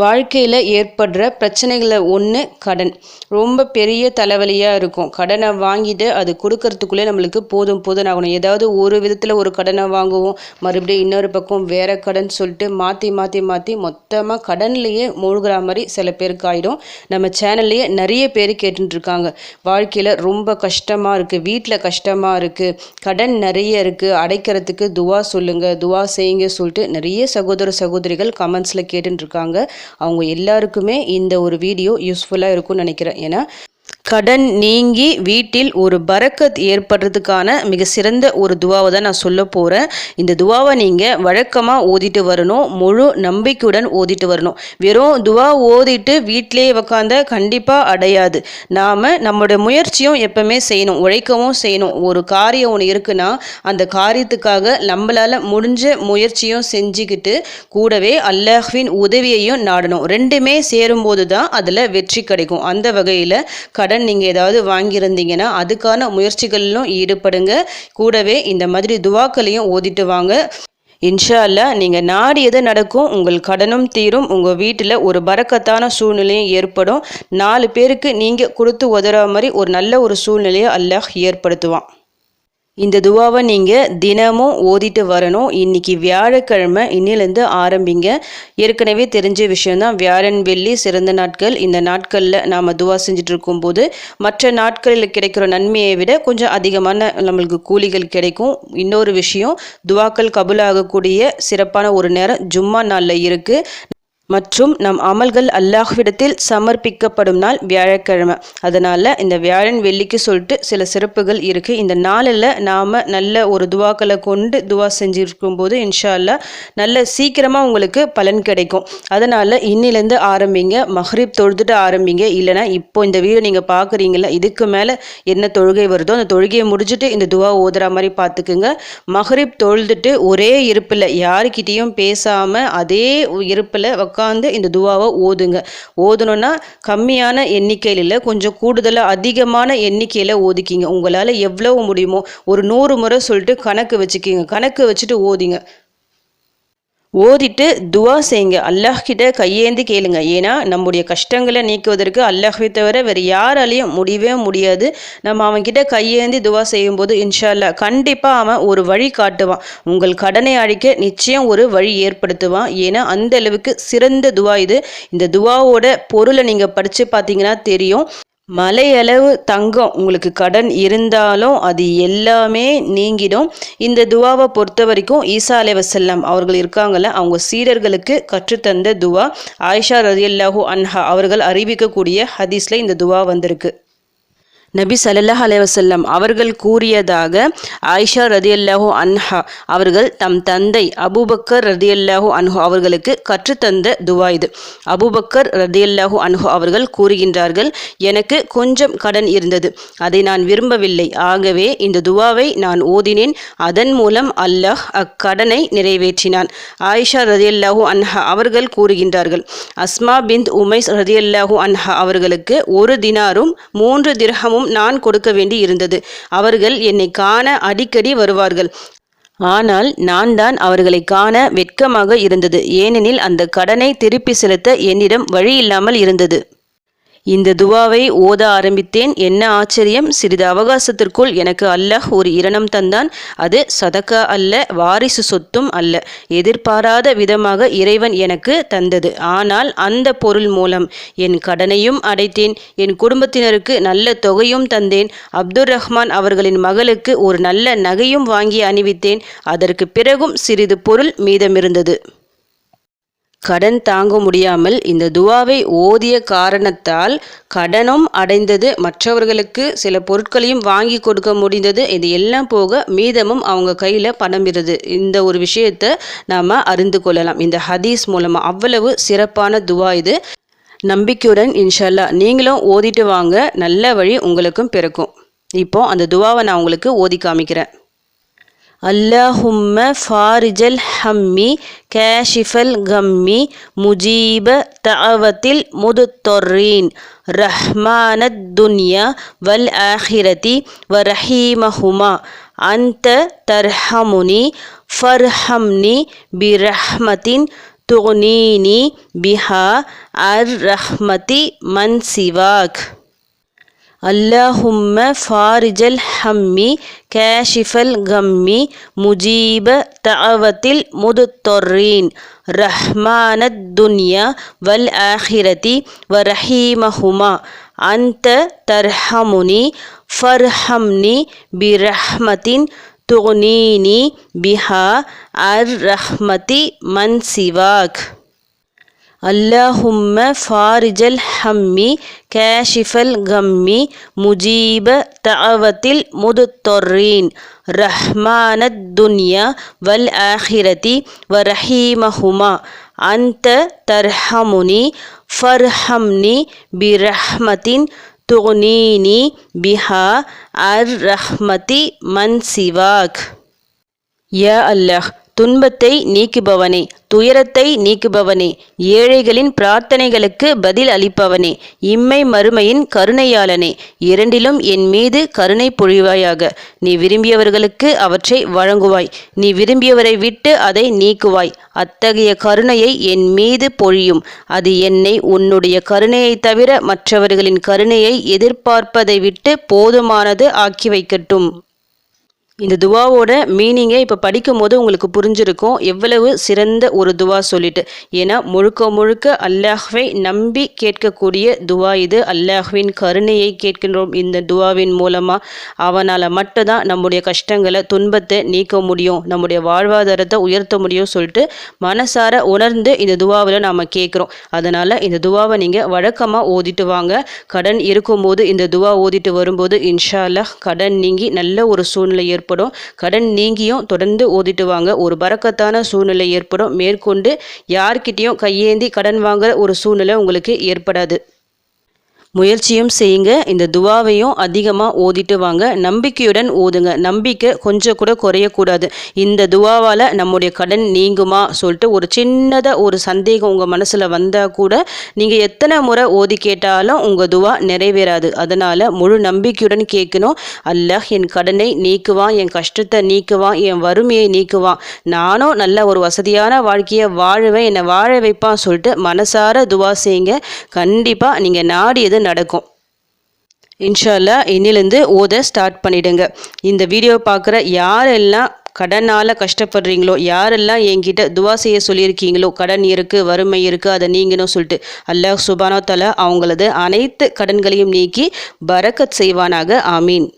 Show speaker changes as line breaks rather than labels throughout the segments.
வாழ்க்கையில் ஏற்படுற பிரச்சனைகளை ஒன்று கடன். ரொம்ப பெரிய தலைவலியாக இருக்கும். கடனை வாங்கிட்டு அது கொடுக்கறதுக்குள்ளே நம்மளுக்கு போதும் போதும் ஆகணும். ஏதாவது ஒரு விதத்தில் ஒரு கடனை வாங்குவோம். மறுபடியும் இன்னொரு பக்கம் வேற கடன் சொல்லிட்டு மாற்றி மாற்றி மாற்றி மொத்தமாக கடன்லையே மூழ்கிற மாதிரி சில பேருக்கு ஆகிடும் நம்ம சேனல்லையே நிறைய பேர் கேட்டுருக்காங்க வாழ்க்கையில் ரொம்ப கஷ்டமாக இருக்குது வீட்டில் கஷ்டமாக இருக்குது கடன் நிறைய இருக்குது அடைக்கிறதுக்கு துவா சொல்லுங்கள் துவா செய்யுங்க சொல்லிட்டு நிறைய சகோதர சகோதரிகள் கமெண்ட்ஸில் கேட்டுருக்காங்க அவங்க எல்லாருக்குமே இந்த ஒரு வீடியோ யூஸ்ஃபுல்லாக இருக்கும்னு நினைக்கிறேன். ஏன்னா கடன் நீங்கி வீட்டில் ஒரு பரக்கத் ஏற்படுறதுக்கான மிக சிறந்த ஒரு துவாவை தான் நான் சொல்ல போகிறேன் இந்த துவாவை நீங்கள் வழக்கமாக ஓதிட்டு வரணும். முழு நம்பிக்கையுடன் ஓதிட்டு வரணும். வெறும் துவா ஓதிட்டு வீட்டிலே உக்காந்த கண்டிப்பாக அடையாது. நாம் நம்மளோட முயற்சியும் எப்பவுமே செய்யணும். உழைக்கவும் செய்யணும். ஒரு காரியம் ஒன்று இருக்குன்னா அந்த காரியத்துக்காக நம்மளால் முடிஞ்ச முயற்சியும் செஞ்சுக்கிட்டு கூடவே அல்லாஹ்வின் உதவியையும் நாடணும். ரெண்டுமே சேரும்போது தான் அதில் வெற்றி கிடைக்கும். அந்த வகையில் கடன் நீங்கள் ஏதாவது வாங்கியிருந்தீங்கன்னா அதுக்கான முயற்சிகளிலும் ஈடுபடுங்க. கூடவே இந்த மாதிரி துவாக்களையும் ஓதிட்டு வாங்க. இன்ஷா அல்லா நீங்கள் நாடியது நடக்கும் உங்கள் கடனும் தீரும். உங்கள் வீட்டில் ஒரு பறக்கத்தான சூழ்நிலையும் ஏற்படும். நாலு பேருக்கு நீங்கள் கொடுத்து உதற மாதிரி ஒரு நல்ல ஒரு சூழ்நிலையை அல்லாஹ் ஏற்படுத்துவான். இந்த துவாவை நீங்கள் தினமும் ஓதிட்டு வரணும். இன்னைக்கு வியாழக்கிழமை இன்னிலேருந்து ஆரம்பிங்க. ஏற்கனவே தெரிஞ்ச விஷயம்தான். வியாழன் வெள்ளி சிறந்த நாட்கள். இந்த நாட்களில் நாம் துவா செஞ்சுட்டு இருக்கும்போது மற்ற நாட்களில் கிடைக்கிற நன்மையை விட கொஞ்சம் அதிகமான நம்மளுக்கு கூலிகள் கிடைக்கும். இன்னொரு விஷயம் துவாக்கள் கபுலாகக்கூடிய சிறப்பான ஒரு நேரம் ஜும்மா நாளில் இருக்குது மற்றும் நம் அமல்கள் அல்லாஹ்விடத்தில் சமர்ப்பிக்கப்படும் நாள் வியாழக்கிழமை. அதனால் இந்த வியாழன் வெள்ளிக்கு சொல்லிட்டு சில சிறப்புகள் இருக்குது இந்த நாளில் நாம் நல்ல ஒரு துவாக்களை கொண்டு துவா செஞ்சுருக்கும் போது இன்ஷா அல்லா நல்ல சீக்கிரமாக உங்களுக்கு பலன் கிடைக்கும். அதனால் இன்னிலேருந்து ஆரம்பிங்க. மஹ்ரீப் தொழுதுட்டு ஆரம்பிங்க. இல்லைனா இப்போ இந்த வீடியோ நீங்கள் பார்க்குறீங்களா இதுக்கு மேலே என்ன தொழுகை வருதோ அந்த தொழுகையை முடிச்சுட்டு இந்த துவா ஓதுற மாதிரி பார்த்துக்குங்க மஹ்ரீப் தொழுதுட்டு ஒரே இருப்பில் யாருக்கிட்டேயும் பேசாமல் அதே இருப்பில் உட்காந்து இந்த துவாவை ஓதுங்க. ஓதணும்னா கம்மியான எண்ணிக்கையில் இல்லை கொஞ்சம் கூடுதலாக அதிகமான எண்ணிக்கையில் ஓதிக்கிங்க. உங்களால் எவ்வளவு முடியுமோ ஒரு நூறு முறை சொல்லிட்டு கணக்கு வச்சுக்கிங்க. கணக்கு வச்சுட்டு ஓதிங்க. ஓதிட்டு துவா செய்யுங்க. அல்லாஹ் கிட்ட கையேந்தி கேளுங்க. ஏன்னா நம்முடைய கஷ்டங்களை நீக்குவதற்கு அல்லாஹை தவிர வேறு யாராலையும் முடியவே முடியாது. நம்ம அவன்கிட்ட கையேந்தி துவா செய்யும்போது இன்ஷா அல்லா கண்டிப்பாக அவன் ஒரு வழி காட்டுவான். உங்கள் கடனை அழிக்க நிச்சயம் ஒரு வழி ஏற்படுத்துவான். ஏன்னா அந்த அளவுக்கு சிறந்த துவா இது. இந்த துவாவோட பொருளை நீங்கள் படித்து பார்த்தீங்கன்னா தெரியும். மலையளவு தங்கம் உங்களுக்கு கடன் இருந்தாலும் அது எல்லாமே நீங்கிடும். இந்த துவாவை பொறுத்த வரைக்கும் ஈசா அலைவசல்லாம் அவர்கள் இருக்காங்கல்ல அவங்க சீடர்களுக்கு கற்றுத்தந்த துவா. ஆயிஷா ரதியல்லாஹூ அன்ஹா அவர்கள் அறிவிக்கக்கூடிய ஹதீஸில் இந்த துவா வந்திருக்கு. நபி சல்லாஹ் அலைவசல்லம் அவர்கள் கூறியதாக ஆயிஷா ரதியல்லாஹூ அன்ஹா அவர்கள் தம் தந்தை அபுபக்கர் ரதியல்லாஹூ அன்ஹோ அவர்களுக்கு கற்றுத்தந்த துவா இது. அபுபக்கர் ரதியல்லாஹூ அன்ஹோ அவர்கள் கூறுகின்றார்கள் எனக்கு கொஞ்சம் கடன் இருந்தது அதை நான் விரும்பவில்லை. ஆகவே இந்த துவாவை நான் ஓதினேன். அதன் மூலம் அல்லாஹ் அக்கடனை நிறைவேற்றினான். ஆயிஷா ரதியல்லாஹூ அன்ஹா அவர்கள் கூறுகின்றார்கள் அஸ்மா பிந்த் உமைஸ் ரதியல்லாஹூ அன்ஹா அவர்களுக்கு ஒரு தினாரும் மூன்று திரகமும் பணமும் நான் கொடுக்க வேண்டி இருந்தது அவர்கள் என்னை காண அடிக்கடி வருவார்கள். ஆனால் நான் தான் அவர்களை காண வெட்கமாக இருந்தது. ஏனெனில் அந்த கடனை திருப்பி செலுத்த என்னிடம் வழி இல்லாமல் இருந்தது. இந்த துவாவை ஓத ஆரம்பித்தேன். என்ன ஆச்சரியம்? சிறிது அவகாசத்திற்குள் எனக்கு அல்லாஹ் ஒரு இரணம் தந்தான். அது சதக்கா அல்ல வாரிசு சொத்தும் அல்ல. எதிர்பாராத விதமாக இறைவன் எனக்கு தந்தது. ஆனால் அந்த பொருள் மூலம் என் கடனையும் அடைத்தேன். என் குடும்பத்தினருக்கு நல்ல தொகையும் தந்தேன். அப்துல் ரஹ்மான் அவர்களின் மகளுக்கு ஒரு நல்ல நகையும் வாங்கி அணிவித்தேன். அதற்கு பிறகும் சிறிது பொருள் மீதமிருந்தது. கடன் தாங்க முடியாமல் இந்த துவாவை ஓதிய காரணத்தால் கடனும் அடைந்தது. மற்றவர்களுக்கு சில பொருட்களையும் வாங்கி கொடுக்க முடிந்தது. இது எல்லாம் போக மீதமும் அவங்க கையில் பணம் இருது இந்த ஒரு விஷயத்தை நாம் அறிந்து கொள்ளலாம். இந்த ஹதீஸ் மூலமாக அவ்வளவு சிறப்பான துவா இது. நம்பிக்கையுடன் இன்ஷல்லா நீங்களும் ஓதிட்டு வாங்க. நல்ல வழி உங்களுக்கும் பிறக்கும். இப்போ அந்த துவாவை நான் உங்களுக்கு ஓதி காமிக்கிறேன். اللهم فارج الهم كاشف الغم مجيب دعوة المضطرين رحمن الدنيا والآخرة ورحيمهما أنت ترحمني فارحمني برحمة تغنيني بها الرحمة من سواك. اللهم فارج الهم كاشف الغم مجيب دعوة المضطرين رحمن الدنيا والآخرة ورحيمهما أنت ترحمني فارحمني برحمة تغنيني بها الرحمة من سواك. اللهم فارج الهم كاشف الغم مجيب دعوة المضطرين رحمن الدنيا والآخرة ورحيمهما أنت ترحمني فارحمني برحمة تغنيني بها الرحمة من سواك. يا الله துன்பத்தை நீக்குபவனே துயரத்தை நீக்குபவனே ஏழைகளின் பிரார்த்தனைகளுக்கு பதில் அளிப்பவனே இம்மை மறுமையின் கருணையாளனே. இரண்டிலும் என் மீது கருணை பொழிவாயாக. நீ விரும்பியவர்களுக்கு அவற்றை வழங்குவாய். நீ விரும்பியவரை விட்டு அதை நீக்குவாய். அத்தகைய கருணையை என் மீது பொழியும். அது என்னை உன்னுடைய கருணையை தவிர மற்றவர்களின் கருணையை எதிர்பார்ப்பதை விட்டு போதுமானது ஆக்கி வைக்கட்டும். இந்த துவாவோட மீனிங்கை இப்போ படிக்கும் போது உங்களுக்கு புரிஞ்சிருக்கும். எவ்வளவு சிறந்த ஒரு துவா சொல்லிட்டு. ஏன்னா முழுக்க முழுக்க அல்லாஹ்வை நம்பி கேட்கக்கூடிய துவா இது. அல்லாஹ்வின் கருணையை கேட்கின்றோம் இந்த துவாவின் மூலமாக அவனால் மட்டும்தான் நம்முடைய கஷ்டங்களை துன்பத்தை நீக்க முடியும். நம்முடைய வாழ்வாதாரத்தை உயர்த்த முடியும் சொல்லிட்டு மனசார உணர்ந்து இந்த துவாவில் நாம் கேட்குறோம். அதனால் இந்த துவாவை நீங்கள் வழக்கமாக ஓதிட்டு வாங்க. கடன் இருக்கும்போது இந்த துவா ஓதிட்டு வரும்போது இன்ஷா அல்லாஹ் கடன் நீங்கி நல்ல ஒரு சூழ்நிலை ஏற்படும். ஏற்படும். கடன் நீங்கியும் தொடர்ந்து ஓதிட்டு வாங்க ஒரு பறக்கத்தான சூழ்நிலை ஏற்படும். மேற்கொண்டு யார்கிட்டையும் கையேந்தி கடன் வாங்குற ஒரு சூழ்நிலை உங்களுக்கு ஏற்படாது. முயற்சியும் செய்யுங்க. இந்த துவாவையும் அதிகமாக ஓதிட்டு வாங்க. நம்பிக்கையுடன் ஓதுங்க. நம்பிக்கை கொஞ்சம் கூட குறையக்கூடாது. இந்த துவாவால் நம்முடைய கடன் நீங்குமா சொல்லிட்டு ஒரு சின்னதாக ஒரு சந்தேகம் உங்கள் மனசில் வந்தால் கூட நீங்கள் எத்தனை முறை ஓதி கேட்டாலும் உங்கள் துவா நிறைவேறாது. அதனால் முழு நம்பிக்கையுடன் கேட்கணும். அல்லாஹ் என் கடனை நீக்குவான் என் கஷ்டத்தை நீக்குவான் என் வறுமையை நீக்குவான். நானும் நல்ல ஒரு வசதியான வாழ்க்கையை வாழுவேன் என்னை வாழ வைப்பான் சொல்லிட்டு மனசார துவா செய்யுங்க. கண்டிப்பாக நீங்கள் நாடியது நடக்கும். இன்ஷால்லா இன்னிலேருந்து ஓத ஸ்டார்ட் பண்ணிடுங்க. இந்த வீடியோ பார்க்குற யாரெல்லாம் கடனால் கஷ்டப்படுறீங்களோ யாரெல்லாம் என்கிட்ட துவா செய்ய சொல்லியிருக்கீங்களோ கடன் இருக்குது வறுமை இருக்குது அதை நீங்கணும் சொல்லிட்டு அல்லாஹ் சுபானோ தலா அவங்களது அனைத்து கடன்களையும் நீக்கி பரக்கத் செய்வானாக. ஆமீன்.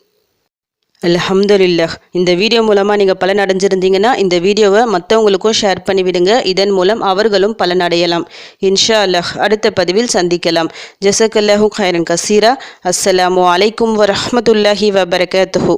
அலமதுல்லா இந்த வீடியோ மூலமாக நீங்கள் பலன் அடைஞ்சிருந்தீங்கன்னா இந்த வீடியோவை மற்றவங்களுக்கும் ஷேர் பண்ணிவிடுங்க. இதன் மூலம் அவர்களும் பலன் அடையலாம் இன்ஷா அல்லாஹ் அடுத்த பதிவில் சந்திக்கலாம். ஜசக் அல்லாஹூ ஹைரன் கசீரா. அஸ்ஸலாமு அலைக்கும் வரமத்துல்லாஹி வபரகாத்துஹூ.